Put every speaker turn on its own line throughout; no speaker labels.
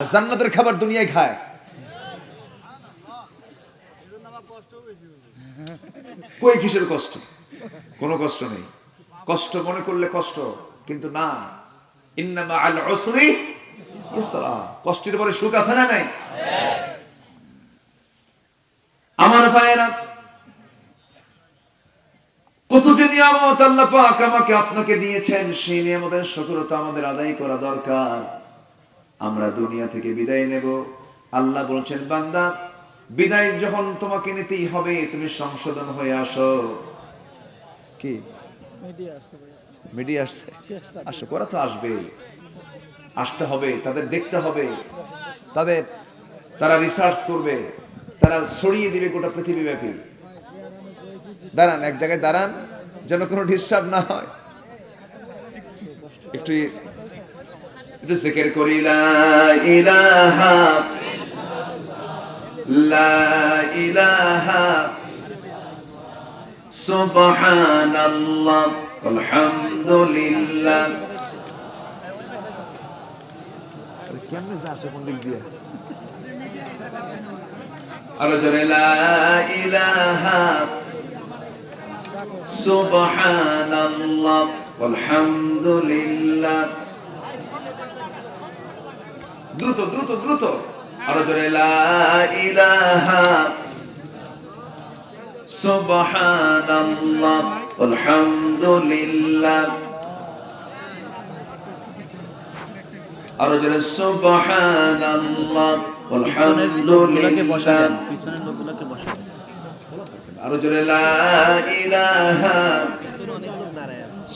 জান্নাতের খাবার দুনিয়ায় খায়। কই কিসের কষ্ট? কোনো কষ্ট নেই। কষ্ট মনে করলে কষ্ট, কিন্তু না। ইন্নামা আল ইসরা। কষ্টের পরে সুখ আছে না নাই? আমার ভাইয়েরা, কত যে নিয়ামত আল্লাহ পাক আমাকে আপনাকে দিয়েছেন, সেই নিয়ামতের সকলতা আমাদের আদায় করা দরকার। আমরা দুনিয়া থেকে বিদায় নেব। আল্লাহ বলছেন বান্দা বিদায় যখন তোমাকে নিতেই হবে তুমি সংশোধন হয়ে আসো। কি? মিডিয়া আসছে আসো করা তো আসবে। আসতে হবে তাদের দেখতে হবে। তাদের তারা রিসার্চ করবে। তারা ছড়িয়ে দিবে গোটা পৃথিবী ব্যাপী দাঁড়ান এক জায়গায় দাঁড়ান যেন কোনো ডিস্টার্ব না হয়। একটু একটু জিকির করি লা ইলাহা লা ইলাহা সুবহানাল্লাহ আলহামদুলিল্লাহ কেমনে যাচ্ছে কোন দিক দিয়ে আরও জোরে লা ইলাহা সুবহানাল্লাহ আলহামদুলিল্লাহ দ্রুত দ্রুত দ্রুত। আরও জোরে লা ইলাহা সুবহানাল্লাহ আলহামদুলিল্লাহ। আরও জোরে সুবহানাল্লাহ আলহামদুলিল্লাহ। আরও জোরে লা ইলাহা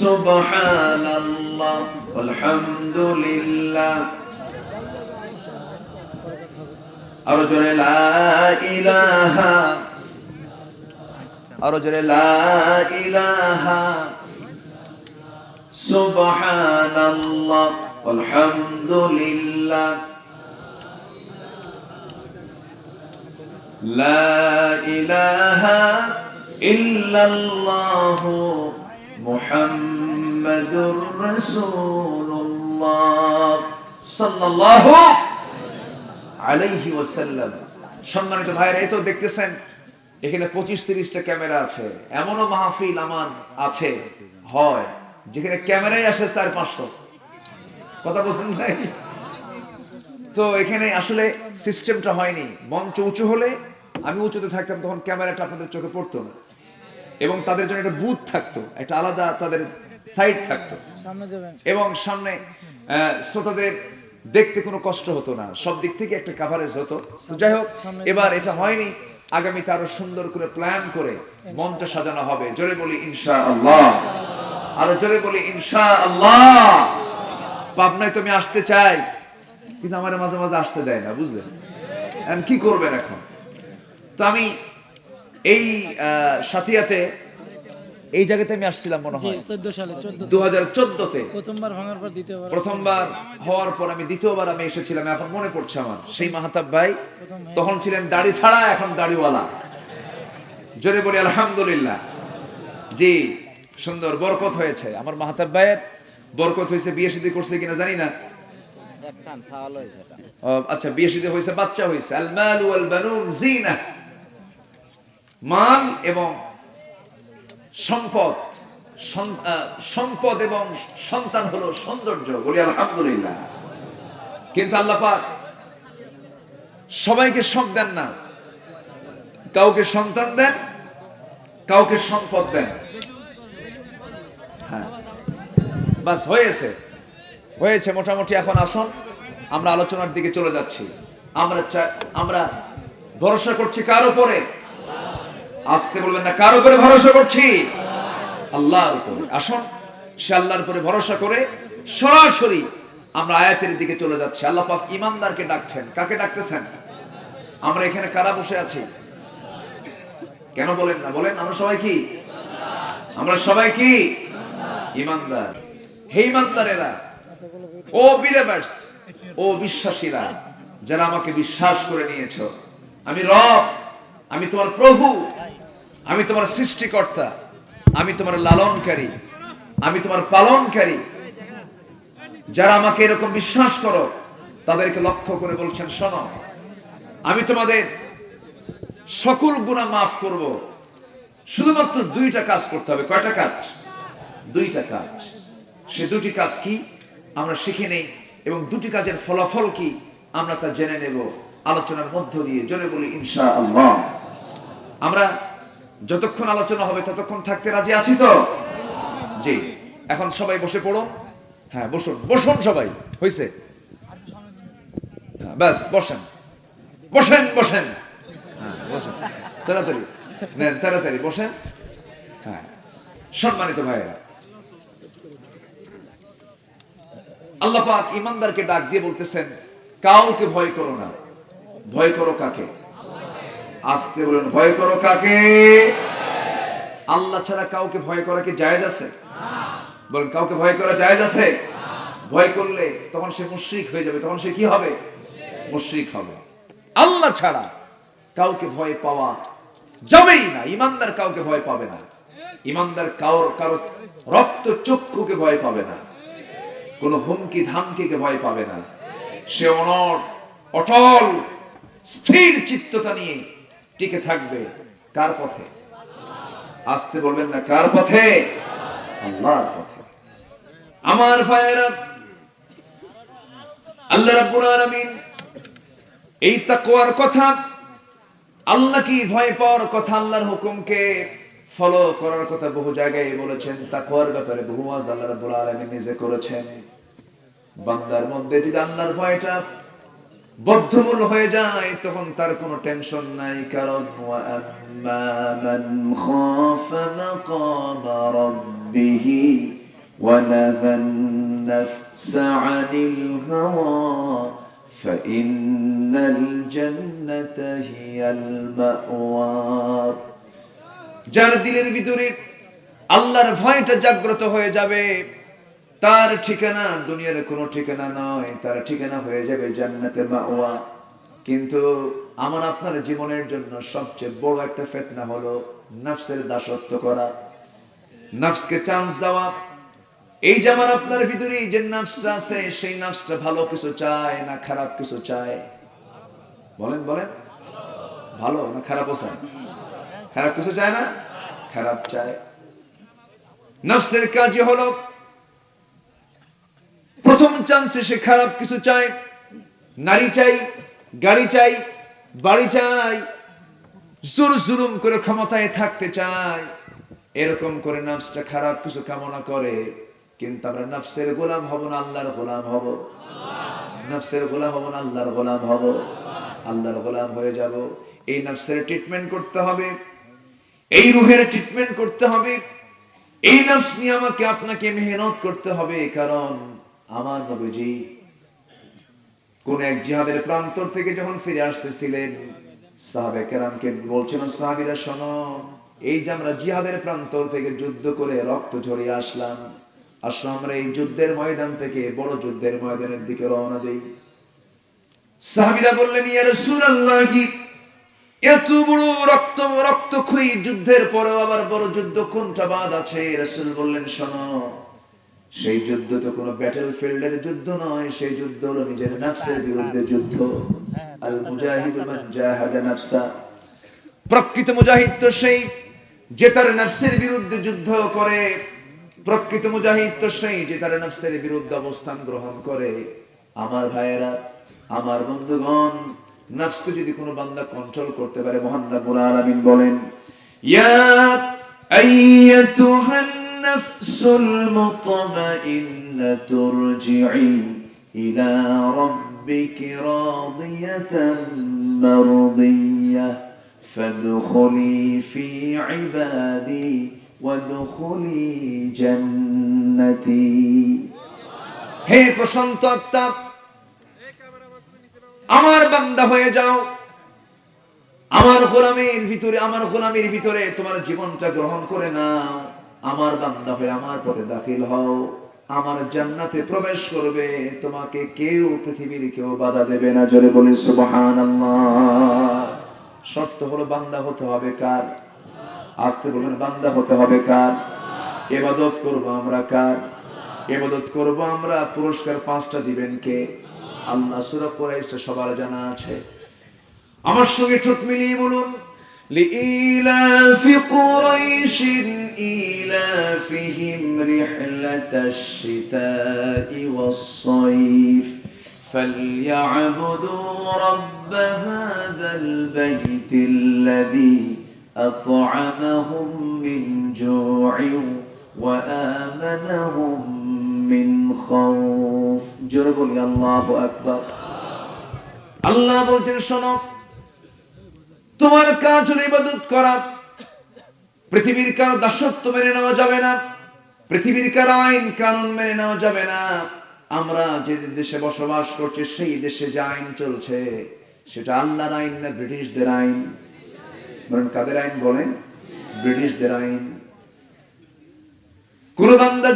সুবহানাল্লাহ আলহামদুলিল্লাহ। আরও জোরে লা ইলাহা। আরও জোরে লা ইলাহা। সুবহানাল্লাহ আলহামদুলিল্লাহ। লা ইলাহা ইল্লাল্লাহু সাল্লাল্লাহু আলাইহি ওয়াসাল্লাম। সম্মানিত ভাইরা এই তো দেখতেছেন এখানে পঁচিশ তিরিশটা ক্যামেরা আছে। এমনও মাহফিল আমান আছে হয় যেখানে ক্যামেরাই আসে চার পাঁচশো। কথা বলছেন ভাই? তো এখানে আসলে সিস্টেমটা হয়নি। মঞ্চ উঁচু হলে আমি উঁচুতে থাকতাম তখন ক্যামেরাটা আপনাদের চোখে পড়তো না। এবং তাদের জন্য একটা বুথ থাকতো একটা আলাদা তাদের সাইড থাকতো। এবং সামনে শ্রোতাদের দেখতে কোনো কষ্ট হতো না। সব দিক থেকে একটা কাভারেজ হতো। তো যাই হোক, এবার এটা হয়নি। আগামীতে আরও সুন্দর করে প্ল্যান করে মঞ্চ সাজানো হবে। জোরে বলি ইনশা আল্লাহ আরও জোরে বলি ইনশা আল্লাহ পাবনায় তুমি আসতে চাই। কিন্তু আমার মাঝে মাঝে আসতে দেয় না বুঝলেন কি করবেন এখন? তো আমি এই সাথিয়াতে এই জায়গাতে আমি আসছিলাম মনে হয়।
চোদ্দ সালে
দু হাজার চোদ্দতে।
প্রথমবার ভাঙার পর দ্বিতীয়বার।
প্রথমবার হওয়ার পর আমি দ্বিতীয়বার আমি এসেছিলাম এখন মনে পড়ছে আমার। সেই মাহাতাব ভাই তখন ছিলেন দাড়ি ছাড়া এখন দাড়িওয়ালা। জোরে বলি আলহামদুলিল্লাহ। জি সুন্দর বরকত হয়েছে। আমার মাহাতাব ভাইয়ের বরকত হয়েছে বিয়ে শাদী করছে কিনা জানি না। আচ্ছা বিয়ে শাদী হয়েছে বাচ্চা হয়েছে। আল মাল ওয়াল বানুন জিনা। মাল এবং সম্পদ সম্পদ এবং সন্তান হলো সৌন্দর্য। বলি, আলহামদুলিল্লাহ। কিন্তু আল্লাহ পাক সবাইকে শখ দেন না। কাউকে সন্তান দেন, কাউকে সম্পদ দেন। হ্যাঁ। বাস, হয়েছে। হয়েছে, মোটামুটি এখন আসুন, আমরা আলোচনার দিকে চলে যাচ্ছি। আমরা আমরা ভরসা করছি কার উপরে? আসতে বলবেন না, কার উপরে ভরসা করছি? আল্লাহর উপরে। আসুন, সে আল্লাহর উপরে ভরসা করে সরাসরি আমরা আয়াতের দিকে চলে যাচ্ছি। আল্লাহ পাক ইমানদারকে ডাকছেন। কাকে ডাকতেছেন? আমরা এখানে কারা বসে আছি? কেন বলেন না? বলেন, আমরা সবাই কি? আমরা সবাই কি? ইমানদার হে ইমানদারেরা ও বিলেভার্স, ও বিশ্বাসীরা, যারা আমাকে বিশ্বাস করে নিয়েছ, আমি রব, আমি তোমার প্রভু। আমি তোমার সৃষ্টিকর্তা, আমি তোমার লালনকারী, আমি তোমার পালনকারী। যারা আমাকে এরকম বিশ্বাস করো, তাদেরকে লক্ষ্য করে বলছেন, শোনো, আমি তোমাদের সকল গুণা মাফ করব। শুধুমাত্র দুইটা কাজ করতে হবে। কয়টা কাজ? দুইটা কাজ। সে দুটি কাজ কি? আমরা শিখে নেই, এবং দুটি কাজের ফলাফল কি? আমরা তা জেনে নেব, আলোচনার মধ্য দিয়ে। জনে বলি ইনশা আল্লাহ আমরা যতক্ষণ আলোচনা হবে, ততক্ষণ থাকতে রাজি আছি তো? জি, এখন সবাই বসে পড়ো। হ্যাঁ বসুন বসুন সবাই হয়েছে হ্যাঁ ব্যাস, বসেন। বসেন বসেন। হ্যাঁ বসেন। তাড়াতাড়ি, নেন, তাড়াতাড়ি, বসেন। হ্যাঁ সম্মানিত ভাইয়েরা। আল্লাহ পাক ইমানদারকে ডাক দিয়ে বলতেছেন, কাউকে ভয় করো না। ভয় করো কাকে? আসতে বলেন, ভয় করো কাকে? আল্লাহ ছাড়া কাউকে ভয় করা কি জায়েজ আছে? বলেন, কাউকে ভয় করা জায়েজ আছে? ভয় করলে তখন সে মুশরিক হয়ে যাবে, তখন সে কি হবে? মুশরিক হবে। আল্লাহ ছাড়া কাউকে ভয় পাওয়া যাবেই না, ইমানদার কাউকে ভয় পাবে না। ইমানদার কারোর কারও রক্ত চক্ষুকে ভয় পাবে না। কোন হুমকি, ধামকিকে ভয় পাবে না। সে অনর অটল, স্থির চিত্ততা নিয়ে টিকে থাকবে কার পথে? আসতে বলবেন না, কার পথে? আল্লাহর পথে। আমার ভাইয়েরা, আল্লাহ রাব্বুল আলামিন এই তাকওয়ার কথা, আল্লাহ কি ভয় পাওয়ার কথা, আল্লাহর হুকুমকে ফলো করার কথা বহু জায়গায় বলেছেন। তাকওয়ার ব্যাপারে বহু ওয়াজ আল্লাহ রাব্বুল আলামিন নিজে করেছেন। বান্দার মধ্যে যদি আল্লাহর ভয়টা বদ্ধমূল হয়ে যায় তখন তার কোনো টেনশন নাই কারণ ওয়া আম্মা মান খাফা মাকামা রাব্বিহি ওয়া নাহান নাফসা আনিল হাওয়া فإن الجنة هي المأوى যার দিলের ভিতরে আল্লাহর ভয়টা জাগ্রত হয়ে যাবে তার ঠিকানা দুনিয়ার কোনো ঠিকানা নয়, তার ঠিকানা হয়ে যাবে জান্নাতে মাওয়া। কিন্তু আমার আপনার জীবনের জন্য সবচেয়ে বড় একটা ফেতনা হলো নফসের দাসত্ব করা। নফসকে চান্স দেওয়া। এই যে আমার আপনার ভিতরে যে নফসটা আছে, সেই নফসটা ভালো কিছু চায় না খারাপ কিছু চায়? বলেন বলেন। ভালো না খারাপও চায়? খারাপ কিছু চায় না? খারাপ চায়। নফসের কাজই হলো প্রথম চান্সে সে খারাপ কিছু চায়, নারী চাই, গাড়ি চাই, বাড়ি চাই, জোর জুলুম করে ক্ষমতায় থাকতে চায়, এরকম করে নফসটা খারাপ কিছু কামনা করে, কিন্তু আমরা নফসের গোলাম হব না আল্লাহর গোলাম হব। নফসের গোলাম হব না আল্লাহর গোলাম হব। আল্লাহর গোলাম হয়ে যাব। এই নফসের ট্রিটমেন্ট করতে হবে। এই রুহের ট্রিটমেন্ট করতে হবে। এই নফস নিয়ে আমাকে আপনাকে মেহনত করতে হবে, কারণ আমার নবীজি কোন এক জিহাদের প্রান্তর থেকে যখন ফিরে আসতেছিলেন বলছেন সাহাবিরা এই যে আমরা জিহাদের প্রান্তর থেকে যুদ্ধ করে রক্ত ঝরিয়ে আসলাম, আসো আমরা এই যুদ্ধের ময়দান থেকে বড় যুদ্ধের ময়দানের দিকে রওনা সাহাবিরা বললেন কি এত বড় রক্ত, রক্তক্ষয়ী যুদ্ধের পরেও আবার বড় যুদ্ধ কোনটা বাদ আছে? রাসূল বললেন, শোনো সেই যুদ্ধ তো কোনো ব্যাটেল ফিল্ডের যুদ্ধ নয় সেই যুদ্ধ হলো নিজের নাফসের বিরুদ্ধে যুদ্ধ। আল মুজাহিদু মান জাহাদা নাফসা। প্রকৃত মুজাহিদ তো সেই যে তার নাফসের বিরুদ্ধে যুদ্ধ করে। প্রকৃত মুজাহিদ তো সেই যে তার নাফসের বিরুদ্ধে অবস্থান গ্রহণ করে। আমার ভাইয়েরা আমার বন্ধুগণ নফসকে যদি কোনো বান্দা কন্ট্রোল করতে পারে মহান রাব্বুল আলামিন বলেন ইয়া আইয়াতুহান নাফসুল মুতমাইন্নাতু রজিই ইলা রাব্বিকি রাদিয়াতান মারদিয়াহ فادخلي في عبادي وادخلي جنتي হে প্রশান্ত আত্মা আমার বান্দা হয়ে যাও আমার গোলামের ভিতরে আমার গোলামের ভিতরে তোমার জীবনটা গ্রহণ করে নাও আমার বান্দা হয়ে আমার পথে দাখিল হও। আমার জান্নাতে প্রবেশ করবে। তোমাকে কেউ পৃথিবীর কেউ বাধা দেবে না। জোরে বলি সুবহানাল্লাহ। শর্ত হলো বান্দা হতে হবে কার? আসতে বলবেন বান্দা হতে হবে কার? এবাদত করব আমরা কার? এবাদত করব আমরা? পুরস্কার পাঁচটা দিবেন কে? আল্লাহ, সূরা সবার জানা আছে। আমার সঙ্গে ঠোঁট মিলিয়ে বলুন। لإيلاف قريش إيلافهم رحلة الشتاء والصيف فليعبدوا رب هذا البيت الذي أطعمهم من جوع وآمنهم من خوف جربوا لي الله أكبر আল্লাহ বলছেন শোনো তোমার কাজ হলো ইবাদত করা। পৃথিবীর কারও দাসত্ব মেনে নেওয়া যাবে না, পৃথিবীর কারও আইন কানুন মেনে নেওয়া যাবে না। আমরা যে দেশে বসবাস করছি, সেই দেশে যে আইন চলছে, সেটা আল্লাহর আইন না ব্রিটিশদের আইন? বলেন কাদের আইন বলেন? ব্রিটিশদের আইন। কোন বান্দা